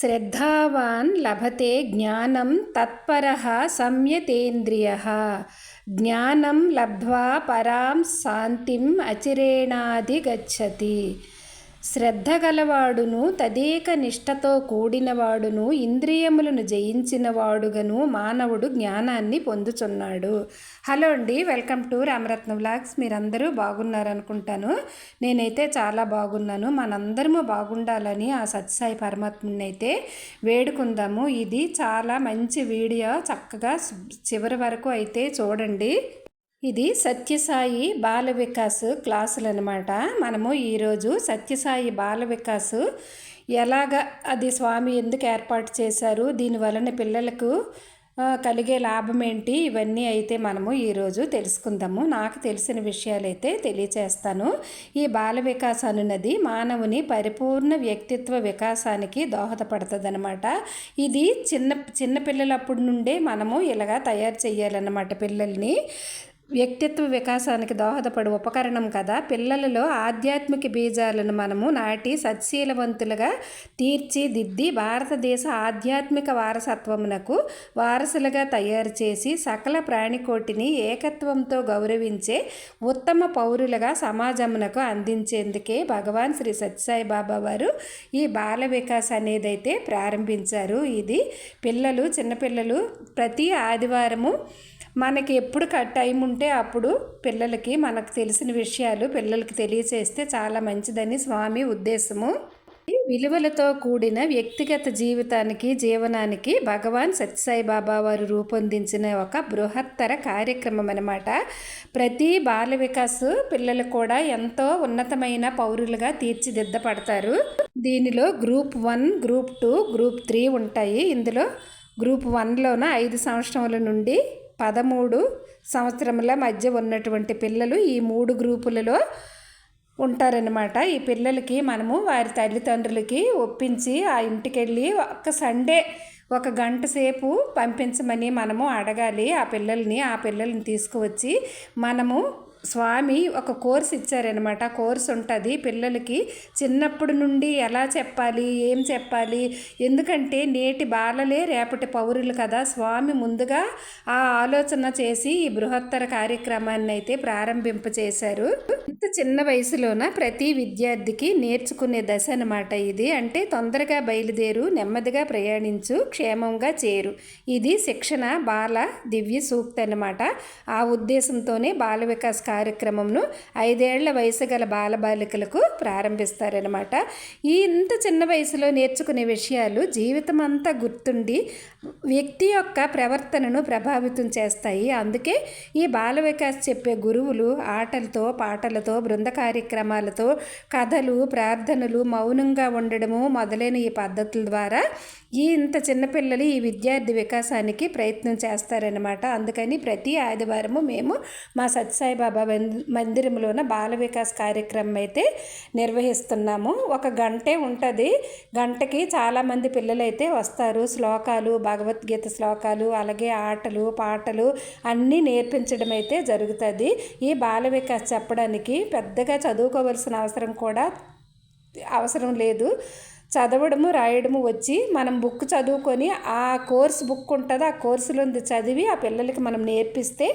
శ్రద్ధావాన్ లభతే జ్ఞానం తత్పర సంయతేంద్రియ జ్ఞానం లబ్ధ్వా పరాం శాంతిం అచిరేణాధిగచ్చతి. శ్రద్ధ గలవాడును తదేక నిష్ఠతో కూడినవాడును ఇంద్రియములను జయించిన వాడుగను మానవుడు జ్ఞానాన్ని పొందుచున్నాడు. హలో అండి వెల్కమ్ టు రామరత్న వ్లాగ్స్. మీరందరూ బాగున్నారనుకుంటాను. నేనైతే చాలా బాగున్నాను. మనందరము బాగుండాలని ఆ సత్యసాయి పరమాత్మని అయితే వేడుకుందాము. ఇది చాలా మంచి వీడియో. చక్కగా చివరి వరకు అయితే చూడండి. ఇది సత్యసాయి బాల వికాస్ క్లాసులు అనమాట మనము ఈరోజు సత్యసాయి బాల వికాస్ ఎలాగ అది స్వామి ఎందుకు ఏర్పాటు చేశారు దీని వలన పిల్లలకు కలిగే లాభం ఏంటి ఇవన్నీ అయితే మనము ఈరోజు తెలుసుకుందాము. నాకు తెలిసిన విషయాలైతే తెలియచేస్తాను. ఈ బాల వికాస్ అనున్నది మానవుని పరిపూర్ణ వ్యక్తిత్వ వికాసానికి దోహదపడుతుంది ఇది చిన్న చిన్నపిల్లలప్పటి నుండే మనము ఇలాగా తయారు చేయాలన్నమాట పిల్లల్ని. వ్యక్తిత్వ వికాసానికి దోహదపడు ఉపకరణం కదా. పిల్లలలో ఆధ్యాత్మిక బీజాలను మనము నాటి సత్శీలవంతులుగా తీర్చిదిద్ది భారతదేశ ఆధ్యాత్మిక వారసత్వమునకు వారసులుగా తయారు చేసి సకల ప్రాణికోటిని ఏకత్వంతో గౌరవించే ఉత్తమ పౌరులుగా సమాజమునకు అందించేందుకే భగవాన్ శ్రీ సత్యసాయి బాబా వారు ఈ బాల వికాస్ అనేదైతే ప్రారంభించారు. ఇది పిల్లలు చిన్నపిల్లలు ప్రతి ఆదివారము మనకి ఎప్పుడు టైం ఉంటే అప్పుడు పిల్లలకి మనకు తెలిసిన విషయాలు పిల్లలకి తెలియచేస్తే చాలా మంచిదని స్వామి ఉద్దేశము. విలువలతో కూడిన వ్యక్తిగత జీవితానికి జీవనానికి భగవాన్ సత్యసాయి బాబా వారు రూపొందించిన ఒక బృహత్తర కార్యక్రమం అనమాట ప్రతి బాల వికాస్ పిల్లలు కూడా ఎంతో ఉన్నతమైన పౌరులుగా తీర్చిదిద్దపడతారు. దీనిలో group one group two group three ఉంటాయి. ఇందులో గ్రూప్ వన్లోన ఐదు సంవత్సరముల నుండి పదమూడు సంవత్సరముల మధ్య ఉన్నటువంటి పిల్లలు ఈ మూడు గ్రూపులలో ఉంటారనమాట ఈ పిల్లలకి మనము వారి తల్లిదండ్రులకి ఒప్పించి ఆ ఇంటికి వెళ్ళి సండే ఒక గంట సేపు పంపించమని మనము అడగాలి. ఆ పిల్లల్ని ఆ పిల్లల్ని తీసుకువచ్చి మనము స్వామి ఒక కోర్స్ ఇచ్చారనమాట. కోర్స్ ఉంటుంది పిల్లలకి. చిన్నప్పటి నుండి ఎలా చెప్పాలి? ఏం చెప్పాలి? ఎందుకంటే నేటి బాలలే రేపటి పౌరులు కదా. స్వామి ముందుగా ఆ ఆలోచన చేసి ఈ బృహత్తర కార్యక్రమాన్ని అయితే ప్రారంభింప చేశారు. ఇంత చిన్న వయసులోన ప్రతి విద్యార్థికి నేర్చుకునే దశ అనమాట ఇది. అంటే తొందరగా బయలుదేరు నెమ్మదిగా ప్రయాణించు క్షేమంగా చేరు. ఇది శిక్షణ బాల దివ్య సూక్తి అనమాట ఆ ఉద్దేశంతోనే బాల వికాస్ కార్యక్రమంను ఐదేళ్ళ వయసు గల బాలబాలికలకు ప్రారంభిస్తారనమాట ఈ ఇంత చిన్న వయసులో నేర్చుకునే విషయాలు జీవితం అంతా గుర్తుండి వ్యక్తి యొక్క ప్రవర్తనను ప్రభావితం చేస్తాయి. అందుకే ఈ బాల వికాస్ చెప్పే గురువులు ఆటలతో పాటలతో బృంద కార్యక్రమాలతో కథలు ప్రార్థనలు మౌనంగా ఉండడము మొదలైన ఈ పద్ధతుల ద్వారా ఈ ఇంత చిన్నపిల్లలు ఈ విద్యార్థి వికాసానికి ప్రయత్నం చేస్తారనమాట అందుకని ప్రతి ఆదివారము మేము మా సత్యసాయిబాబా మందిరంలోన బాల వికాస్ కార్యక్రమం అయితే నిర్వహిస్తున్నాము. ఒక గంటే ఉంటుంది. గంటకి చాలామంది పిల్లలైతే వస్తారు. శ్లోకాలు భగవద్గీత శ్లోకాలు అలాగే ఆటలు పాటలు అన్నీ నేర్పించడం అయితే జరుగుతుంది. ఈ బాల వికాస్ చెప్పడానికి పెద్దగా చదువుకోవలసిన అవసరం కూడా అవసరం లేదు. చదవడము రాయడము వచ్చి మనం బుక్ చదువుకొని ఆ కోర్స్ బుక్ ఉంటుంది ఆ కోర్సులో చదివి ఆ పిల్లలకి మనం నేర్పిస్తే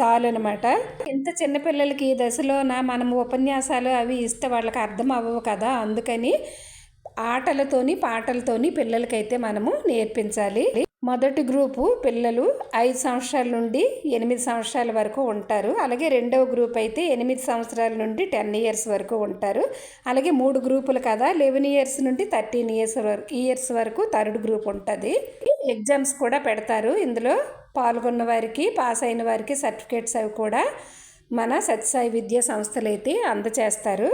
చాలు అనమాట ఇంత చిన్నపిల్లలకి ఈ దశలోన మనం ఉపన్యాసాలు అవి ఇస్తే వాళ్ళకి అర్థం అవ్వవు కదా అందుకని ఆటలతోని పాటలతోని పిల్లలకైతే మనము నేర్పించాలి. మొదటి గ్రూపు పిల్లలు ఐదు సంవత్సరాల నుండి ఎనిమిది సంవత్సరాల వరకు ఉంటారు. అలాగే రెండవ గ్రూప్ అయితే ఎనిమిది సంవత్సరాల నుండి టెన్ ఇయర్స్ వరకు ఉంటారు. అలాగే మూడు గ్రూపులు కదా లెవెన్ ఇయర్స్ నుండి థర్టీన్ ఇయర్స్ వరకు ఇయర్స్ వరకు థర్డ్ గ్రూప్ ఉంటుంది. ఎగ్జామ్స్ కూడా పెడతారు. ఇందులో పాల్గొన్న వారికి పాస్ అయిన వారికి సర్టిఫికేట్స్ అవి కూడా మన సత్సాయి విద్యా సంస్థలు అయితే అందచేస్తారు.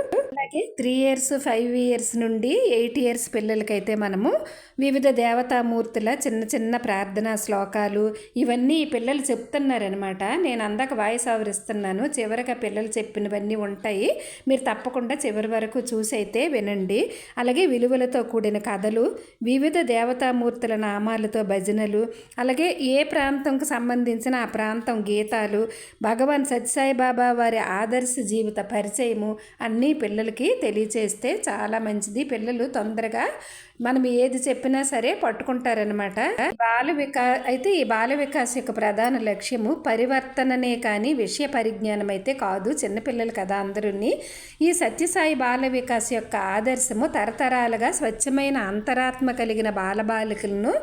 అలాగే త్రీ ఇయర్స్ ఫైవ్ ఇయర్స్ నుండి ఎయిట్ ఇయర్స్ పిల్లలకైతే మనము వివిధ దేవతామూర్తుల చిన్న చిన్న ప్రార్థనా శ్లోకాలు ఇవన్నీ పిల్లలు చెప్తున్నారనమాట నేను అందాక వాయిస్ ఆవరిస్తున్నాను చివరిగా పిల్లలు చెప్పినవన్నీ ఉంటాయి. మీరు తప్పకుండా చివరి వరకు చూసి అయితే వినండి. అలాగే విలువలతో కూడిన కథలు వివిధ దేవతామూర్తుల నామాలతో భజనలు అలాగే ఏ ప్రాంతంకు సంబంధించిన ఆ ప్రాంతం గీతాలు భగవాన్ సత్యసాయి బాబా వారి ఆదర్శ జీవిత పరిచయము అన్నీ పిల్లలకి పిల్లలకి తెలియచేస్తే చాలా మంచిది. పిల్లలు తొందరగా మనం ఏది చెప్పినా సరే పట్టుకుంటారనమాట బాల వికా అయితే ఈ బాల వికాస్ యొక్క ప్రధాన లక్ష్యము పరివర్తననే కానీ విషయ పరిజ్ఞానం అయితే కాదు. చిన్నపిల్లలు కదా అందరూని. ఈ సత్యసాయి బాల వికాస్ యొక్క ఆదర్శము తరతరాలుగా స్వచ్ఛమైన అంతరాత్మ కలిగిన బాలబాలికలను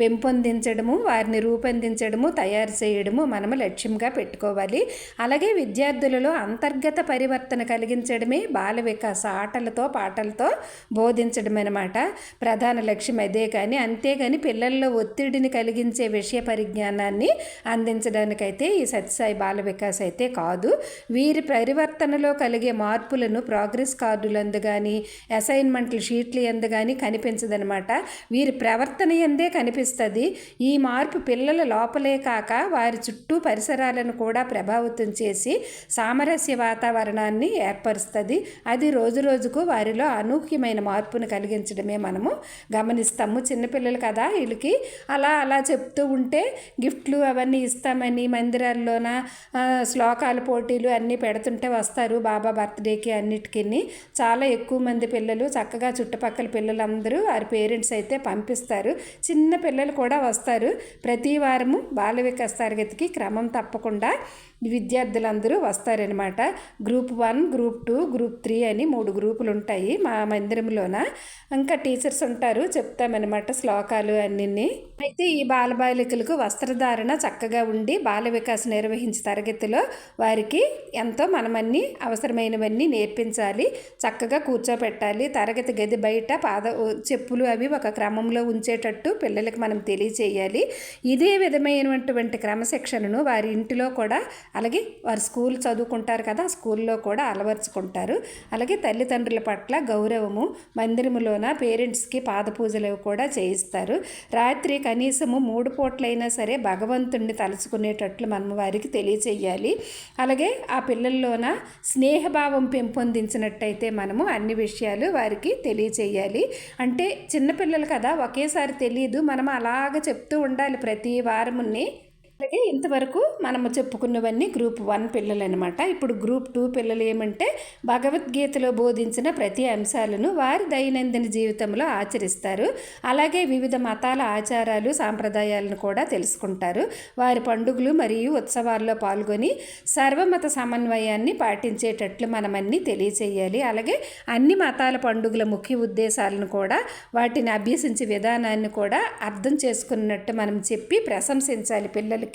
పెంపొందించడము వారిని రూపొందించడము తయారు చేయడము మనము లక్ష్యంగా పెట్టుకోవాలి. అలాగే విద్యార్థులలో అంతర్గత పరివర్తన కలిగించడమే బాల వికాస ఆటలతో పాటలతో బోధించడం అనమాట ప్రధాన లక్ష్యం అదే కానీ అంతేగాని పిల్లల్లో ఒత్తిడిని కలిగించే విషయ పరిజ్ఞానాన్ని అందించడానికైతే ఈ సత్యసాయి బాల వికాస్ అయితే కాదు. వీరి పరివర్తనలో కలిగే మార్పులను ప్రోగ్రెస్ కార్డులందు కానీ అసైన్మెంట్ల షీట్లు ఎందు కానీ కనిపించదనమాట. వీరి ప్రవర్తన ఎందే కనిపిస్తుంది ఈ మార్పు పిల్లల లోపలే కాక వారి చుట్టూ పరిసరాలను కూడా ప్రభావితం చేసి సామరస్య వాతావరణాన్ని ఏర్పరుస్తుంది. అది రోజు రోజుకు వారిలో అనూహ్యమైన మార్పును కలిగించడమే మనము గమనిస్తాము. చిన్నపిల్లలు కదా వీళ్ళకి. అలా అలా చెప్తూ ఉంటే గిఫ్ట్లు అవన్నీ ఇస్తామని మందిరాల్లోన శ్లోకాలు శ్లోకాల పోటీలు అన్నీ పెడుతుంటే వస్తారు బాబా బర్త్డేకి అన్నిటికీ చాలా ఎక్కువ మంది పిల్లలు చక్కగా చుట్టుపక్కల పిల్లలందరూ వారి పేరెంట్స్ అయితే పంపిస్తారు. చిన్న పిల్లలు పిల్లలు కూడా వస్తారు. ప్రతి వారము బాల వికాస్ తరగతికి క్రమం తప్పకుండా విద్యార్థులందరూ వస్తారనమాట group one group two group three అని మూడు గ్రూపులు ఉంటాయి మా మందిరంలోన. ఇంకా టీచర్స్ ఉంటారు చెప్తామన్నమాట శ్లోకాలు అన్నీ అయితే ఈ బాలబాలికలకు వస్త్రధారణ చక్కగా ఉండి బాల వికాస నిర్వహించే తరగతిలో వారికి ఎంతో మనమన్నీ అవసరమైనవన్నీ నేర్పించాలి చక్కగా కూర్చోపెట్టాలి. తరగతి గది బయట పాద చెప్పులు అవి ఒక క్రమంలో ఉంచేటట్టు పిల్లలకి మనం తెలియచేయాలి. ఇదే విధమైనటువంటి క్రమశిక్షణను వారి ఇంటిలో కూడా అలాగే వారు స్కూల్ చదువుకుంటారు కదా స్కూల్లో కూడా అలవర్చుకుంటారు. అలాగే తల్లిదండ్రుల పట్ల గౌరవము మందిరములోన పేరెంట్స్కి పాద పూజలు కూడా చేయిస్తారు. రాత్రి కనీసము మూడు పూట్లైనా సరే భగవంతుణ్ణి తలుచుకునేటట్లు మనం వారికి తెలియచేయాలి. అలాగే ఆ పిల్లల్లోన స్నేహభావం పెంపొందించినట్టయితే మనము అన్ని విషయాలు వారికి తెలియచేయాలి. అంటే చిన్నపిల్లలు కదా ఒకేసారి తెలియదు మనం అలాగ చెప్తూ ఉండాలి ప్రతి వారముని. అలాగే ఇంతవరకు మనము చెప్పుకున్నవన్నీ గ్రూప్ వన్ పిల్లలు అనమాట ఇప్పుడు గ్రూప్ టూ పిల్లలు ఏమంటే భగవద్గీతలో బోధించిన ప్రతి అంశాలను వారి దైనందిన జీవితంలో ఆచరిస్తారు. అలాగే వివిధ మతాల ఆచారాలు సాంప్రదాయాలను కూడా తెలుసుకుంటారు. వారి పండుగలు మరియు ఉత్సవాల్లో పాల్గొని సర్వమత సమన్వయాన్ని పాటించేటట్లు మనమన్నీ తెలియచేయాలి. అలాగే అన్ని మతాల పండుగల ముఖ్య ఉద్దేశాలను కూడా వాటిని అభ్యసించే విధానాన్ని కూడా అర్థం చేసుకున్నట్టు మనం చెప్పి ప్రశంసించాలి పిల్లలకి.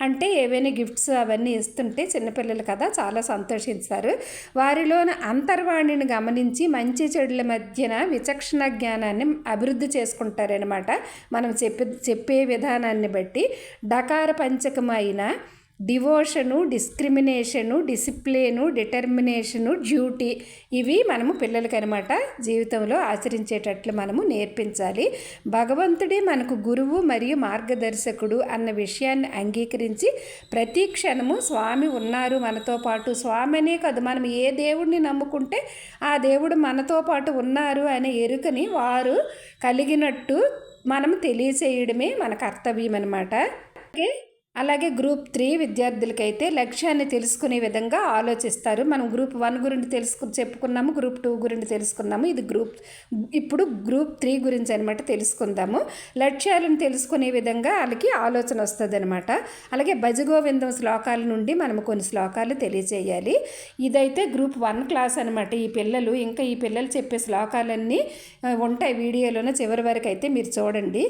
అంటే ఏవైనా గిఫ్ట్స్ అవన్నీ ఇస్తుంటే చిన్నపిల్లలు కదా చాలా సంతోషిస్తారు వారిలోని అంతర్వాణిని గమనించి మంచి చెడుల మధ్యన విచక్షణ జ్ఞానాన్ని అభివృద్ధి చేసుకుంటారనమాట మనం చెప్పే చెప్పే విధానాన్ని బట్టి. డకార పంచకమైన devotion discrimination discipline determination duty ఇవి మనము పిల్లలకి అనమాట జీవితంలో ఆచరించేటట్లు మనము నేర్పించాలి. భగవంతుడే మనకు గురువు మరియు మార్గదర్శకుడు అన్న విషయాన్ని అంగీకరించి ప్రతి క్షణము స్వామి ఉన్నారు మనతో పాటు. స్వామి అనే కాదు మనం ఏ దేవుడిని నమ్ముకుంటే ఆ దేవుడు మనతో పాటు ఉన్నారు అనే ఎరుకని వారు కలిగినట్టు మనం తెలియచేయడమే మన కర్తవ్యం అనమాట అలాగే అలాగే గ్రూప్ త్రీ విద్యార్థులకైతే లక్ష్యాన్ని తెలుసుకునే విధంగా ఆలోచిస్తారు. మనం గ్రూప్ వన్ గురించి తెలుసుకు చెప్పుకున్నాము గ్రూప్ టూ గురించి తెలుసుకున్నాము ఇది గ్రూప్ ఇప్పుడు గ్రూప్ త్రీ గురించి అనమాట తెలుసుకుందాము. లక్ష్యాలను తెలుసుకునే విధంగా వాళ్ళకి ఆలోచన వస్తుంది అనమాట అలాగే భజగోవిందం శ్లోకాల నుండి మనం కొన్ని శ్లోకాలు తెలియజేయాలి. ఇదైతే గ్రూప్ వన్ క్లాస్ అనమాట ఈ పిల్లలు ఇంకా ఈ పిల్లలు చెప్పే శ్లోకాలన్నీ ఉంటాయి వీడియోలోనే చివరి వరకు అయితే మీరు చూడండి.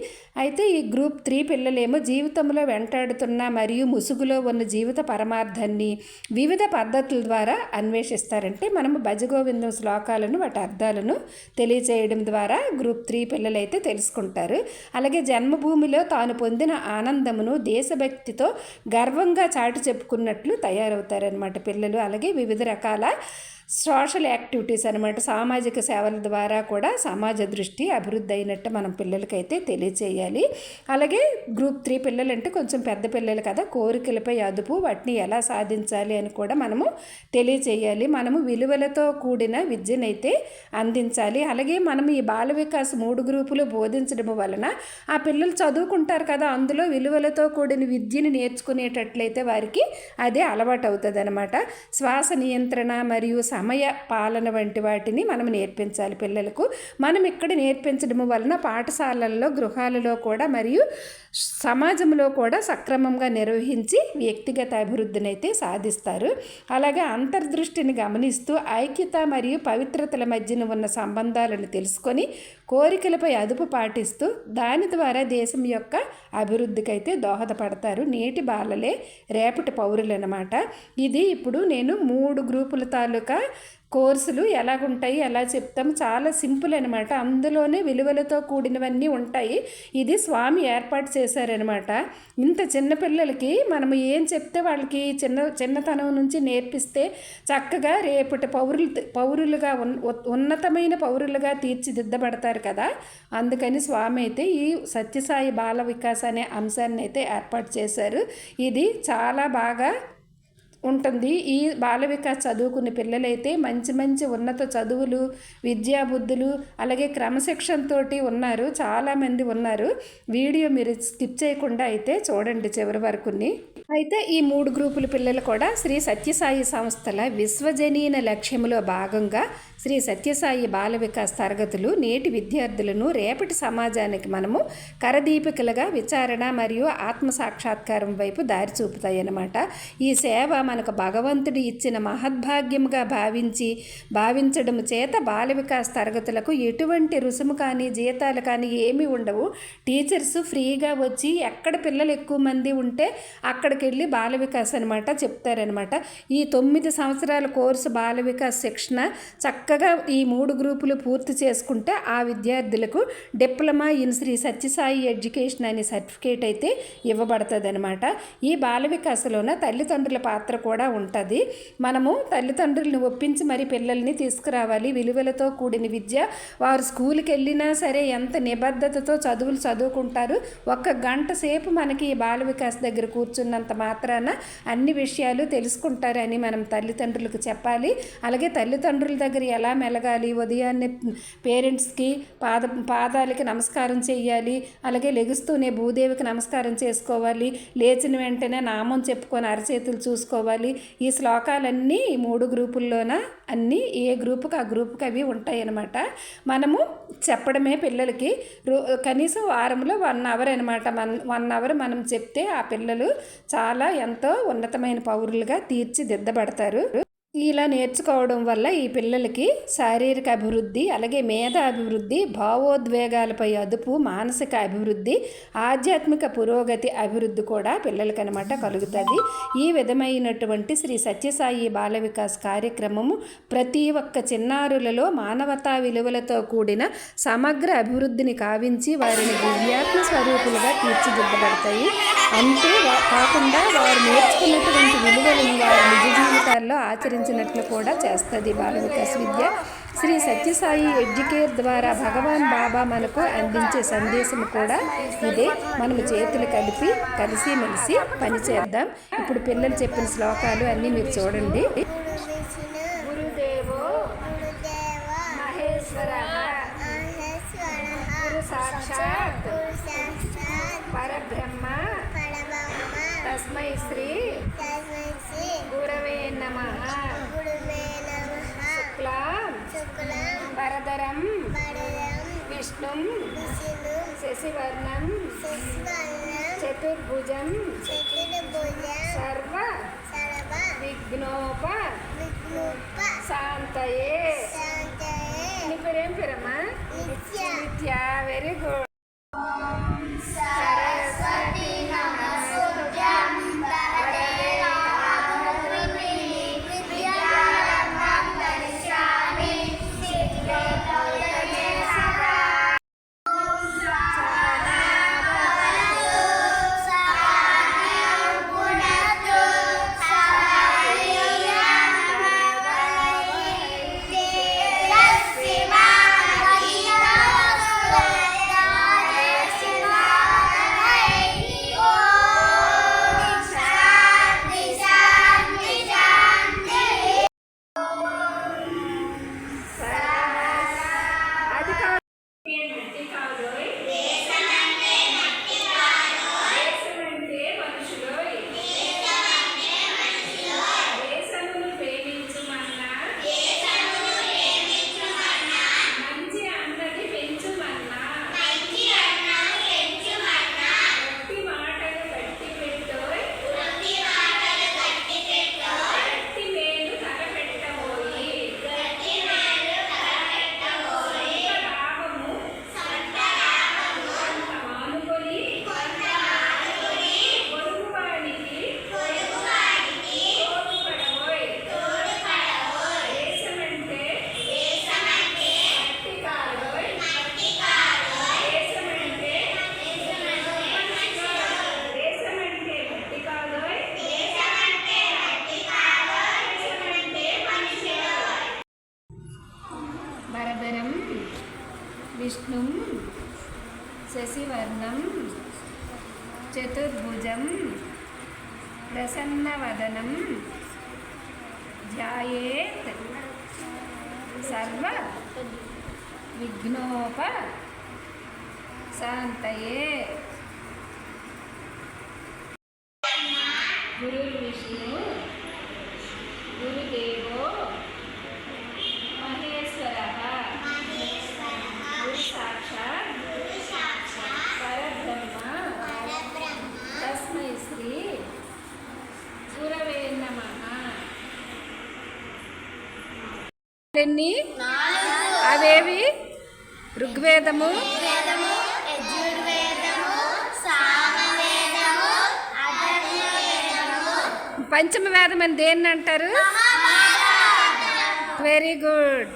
అయితే ఈ గ్రూప్ త్రీ పిల్లలేమో జీవితంలో వెంటాడుతున్న మరియు ముసుగులో ఉన్న జీవిత పరమార్థాన్ని వివిధ పద్ధతుల ద్వారా అన్వేషిస్తారంటే మనము భజగోవిందం శ్లోకాలను వాటి అర్థాలను తెలియచేయడం ద్వారా గ్రూప్ త్రీ పిల్లలైతే తెలుసుకుంటారు. అలాగే జన్మభూమిలో తాను పొందిన ఆనందమును దేశభక్తితో గర్వంగా చాటి చెప్పుకున్నట్లు తయారవుతారనమాట పిల్లలు. అలాగే వివిధ రకాల సోషల్ యాక్టివిటీస్ అనమాట సామాజిక సేవల ద్వారా కూడా సమాజ దృష్టి అభివృద్ధి అయినట్టు మనం పిల్లలకైతే తెలియచేయాలి. అలాగే గ్రూప్ త్రీ పిల్లలు అంటే కొంచెం పెద్ద పిల్లలు కదా కోరికలపై అదుపు వాటిని ఎలా సాధించాలి అని కూడా మనము తెలియచేయాలి. మనము విలువలతో కూడిన విద్యనైతే అందించాలి. అలాగే మనం ఈ బాల వికాస్ మూడు గ్రూపులు బోధించడం వలన ఆ పిల్లలు చదువుకుంటారు కదా అందులో విలువలతో కూడిన విద్యను నేర్చుకునేటట్లయితే వారికి అదే అలవాటు అవుతుంది అనమాట శ్వాస నియంత్రణ మరియు సమయ పాలన వంటి వాటిని మనం నేర్పించాలి పిల్లలకు. మనం ఇక్కడ నేర్పించడం వలన పాఠశాలల్లో గృహాలలో కూడా మరియు సమాజంలో కూడా సక్రమంగా నిర్వహించి వ్యక్తిగత అభివృద్ధిని అయితే సాధిస్తారు. అలాగే అంతర్దృష్టిని గమనిస్తూ ఐక్యత మరియు పవిత్రతల మధ్యన ఉన్న సంబంధాలను తెలుసుకొని కోరికలపై అదుపు పాటిస్తూ దాని ద్వారా దేశం యొక్క అభివృద్ధికి అయితే దోహదపడతారు. నేటి బాలలే రేపటి పౌరులు అన్నమాట ఇది ఇప్పుడు నేను మూడు గ్రూపుల తాలూకా కోర్సులు ఎలాగుంటాయి ఎలా చెప్తాం చాలా సింపుల్ అనమాట అందులోనే విలువలతో కూడినవన్నీ ఉంటాయి. ఇది స్వామి ఏర్పాటు చేశారనమాట ఇంత చిన్నపిల్లలకి మనం ఏం చెప్తే వాళ్ళకి చిన్న చిన్నతనం నుంచి నేర్పిస్తే చక్కగా రేపటి పౌరులు పౌరులుగా ఉన్నతమైన పౌరులుగా తీర్చిదిద్దబడతారు కదా. అందుకని స్వామి అయితే ఈ సత్యసాయి బాల వికాస్ అనే అంశాన్ని అయితే ఏర్పాటు చేశారు. ఇది చాలా బాగా ఉంటుంది. ఈ బాల వికాస్ చదువుకున్న పిల్లలైతే మంచి మంచి ఉన్నత చదువులు విద్యాబుద్ధులు అలాగే క్రమశిక్షణతోటి ఉన్నారు. చాలామంది ఉన్నారు. వీడియో మీరు స్కిప్ చేయకుండా అయితే చూడండి చివరి వరకుని అయితే ఈ మూడు గ్రూపుల పిల్లలు కూడా శ్రీ సత్యసాయి సంస్థల విశ్వజనీన లక్ష్యములో భాగంగా శ్రీ సత్యసాయి బాల వికాస్ తరగతులు నేటి విద్యార్థులను రేపటి సమాజానికి మనము కరదీపికలుగా విచారణ మరియు ఆత్మ సాక్షాత్కారం వైపు దారి చూపుతాయి అన్నమాట ఈ సేవ మనకు భగవంతుడు ఇచ్చిన మహద్భాగ్యముగా భావించి భావించడం చేత బాల వికాస్ తరగతులకు ఎటువంటి రుసుము కానీ జీతాలు కానీ ఏమీ ఉండవు. టీచర్స్ ఫ్రీగా వచ్చి ఎక్కడ పిల్లలు ఎక్కువ మంది ఉంటే అక్కడికి వెళ్ళి బాల వికాస్ అనమాట చెప్తారనమాట ఈ తొమ్మిది సంవత్సరాల కోర్సు బాల వికాస్ శిక్షణ చక్కగా ఈ మూడు గ్రూపులు పూర్తి చేసుకుంటే ఆ విద్యార్థులకు diploma in Shri Sathya Sai education అనే సర్టిఫికేట్ అయితే ఇవ్వబడుతుంది అనమాట ఈ బాల వికాసలోన తల్లిదండ్రుల పాత్ర కూడా ఉంటుంది. మనము తల్లిదండ్రులను ఒప్పించి మరి పిల్లల్ని తీసుకురావాలి. విలువలతో కూడిన విద్య. వారు స్కూల్కి వెళ్ళినా సరే ఎంత నిబద్ధతతో చదువులు చదువుకుంటారు. ఒక్క గంట సేపు మనకి బాల వికాస్ దగ్గర కూర్చున్నంత మాత్రాన అన్ని విషయాలు తెలుసుకుంటారని మనం తల్లిదండ్రులకు చెప్పాలి. అలాగే తల్లిదండ్రుల దగ్గర ఎలా మెలగాలి? ఉదయాన్నే పేరెంట్స్కి పాద పాదాలకి నమస్కారం చేయాలి అలాగే లెగుస్తూనే భూదేవికి నమస్కారం చేసుకోవాలి. లేచిన వెంటనే నామం చెప్పుకొని అరచేతులు చూసుకోవాలి. ఈ శ్లోకాలన్నీ ఈ మూడు గ్రూపుల్లోన అన్నీ ఏ గ్రూపుకి ఆ గ్రూపుకి అవి ఉంటాయి అన్నమాట మనము చెప్పడమే పిల్లలకి. కనీసం వారంలో వన్ అవర్ అనమాట మన్ వన్ అవర్ మనం చెప్తే ఆ పిల్లలు చాలా ఎంతో ఉన్నతమైన పౌరులుగా తీర్చిదిద్దబడతారు. ఇలా నేర్చుకోవడం వల్ల ఈ పిల్లలకి శారీరక అభివృద్ధి అలాగే మేధ అభివృద్ధి భావోద్వేగాలపై అదుపు మానసిక అభివృద్ధి ఆధ్యాత్మిక పురోగతి అభివృద్ధి కూడా పిల్లలకి అనమాట కలుగుతుంది. ఈ విధమైనటువంటి శ్రీ సత్యసాయి బాల వికాస్ కార్యక్రమము ప్రతి ఒక్క చిన్నారులలో మానవతా విలువలతో కూడిన సమగ్ర అభివృద్ధిని కావించి వారిని దివ్యాత్మ స్వరూపులుగా తీర్చిదిద్దబడతాయి. అంతే కాకుండా వారు నేర్చుకున్నటువంటి విలువలను వారి నిజ జీవితాల్లో ఆచరించినట్లు కూడా చేస్తుంది బాల వికాస్ విద్య. శ్రీ సత్యసాయి ఎడ్యుకేర్ ద్వారా భగవాన్ బాబా మనకు అందించే సందేశం కూడా ఇదే. మనము చేతులు కలిపి కలిసి మెలిసి పనిచేద్దాం ఇప్పుడు పిల్లలు చెప్పిన శ్లోకాలు అన్నీ మీరు చూడండి. వరదరం విష్ణుం శశివర్ణం చతుర్భుజం సర్వ విఘ్నోప శాంతయే. నీ పేరేం పేరమ్మా? నిత్య. వెరీ గుడ్ శశివర్ణం చతుర్భుజం ప్రసన్నవదనం ధ్యాయేత్ సర్వ విఘ్నోప శాంతయే. గురుర్విష్ణు గురుదేవో మహేశ్వర గురు సాక్షాత్ పరబ్రహ్మ తస్మై శ్రీ గురవే నమ ఎన్ని అవేవి? ఋగ్వేదము పంచమ వేదం అని దేన్ని అంటారు? వెరీ గుడ్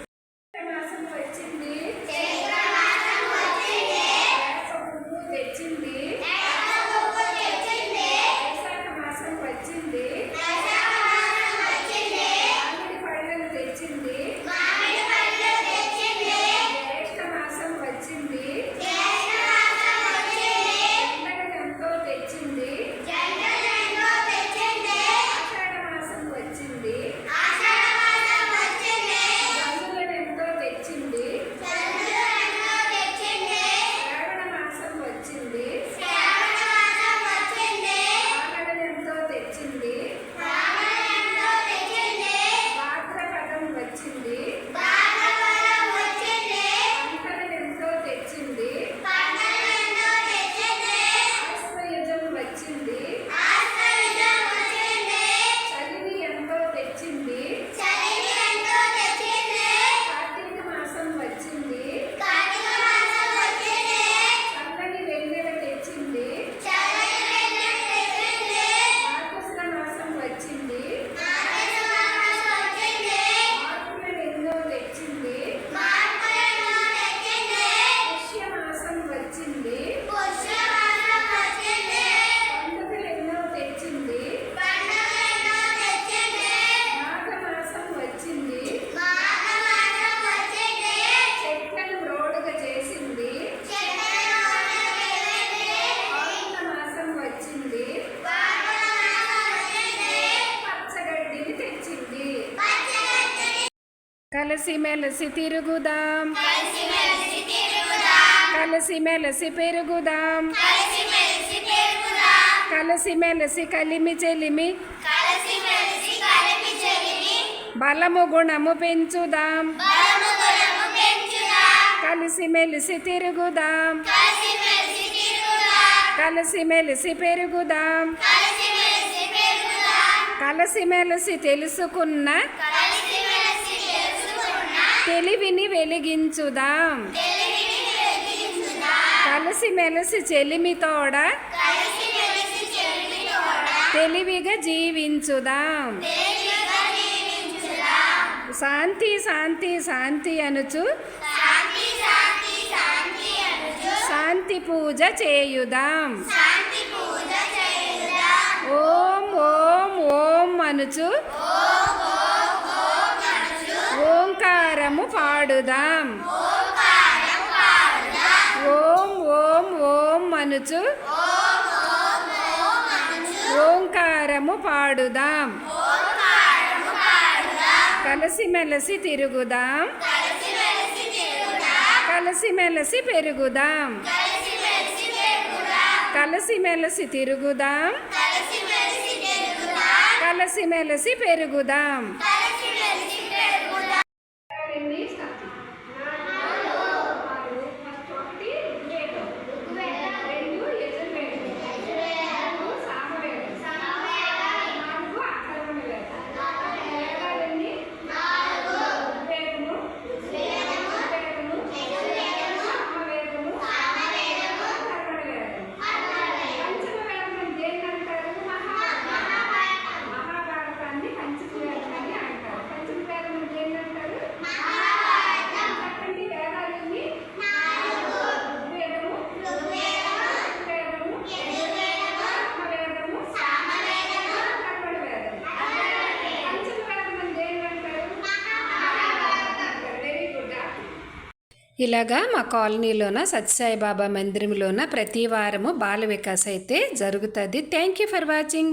కలసి మెలసి తిరుగుదాం కలసి మెలసి పెరుగుదాం కలసి మెలసి కలిమి చెలిమి బలము గుణము పెంచుదాం కలిసి మెలిసి తిరుగుదాం కలిసి మెలిసి పెరుగుదాం కలిసి మెలిసి తెలుసుకున్న తెలివిని వెలిగించుదాం. కలిసి మెలిసి చెలిమితోడ తెలివిగా జీవించుదాం. శాంతి శాంతి శాంతి అనుచు శాంతి పూజ చేయుదాం. ఓం ఓం ఓం అనుచు ఓంకారము పాడుదాం. ఓం ఓం ఓం అనుచు. ఓంకారము పాడుదాం. కలసి మెలసి తిరుగుదాం. కలసి మెలసి పెరుగుదాం. కలసి మెలసి తిరుగుదాం. కలసి మెలసి పెరుగుదాం. ఇలాగా మా కాలనీలోన సత్యసాయిబాబా మందిరంలోన ప్రతి వారము బాల వికాస్ అయితే జరుగుతుంది. Thank you for watching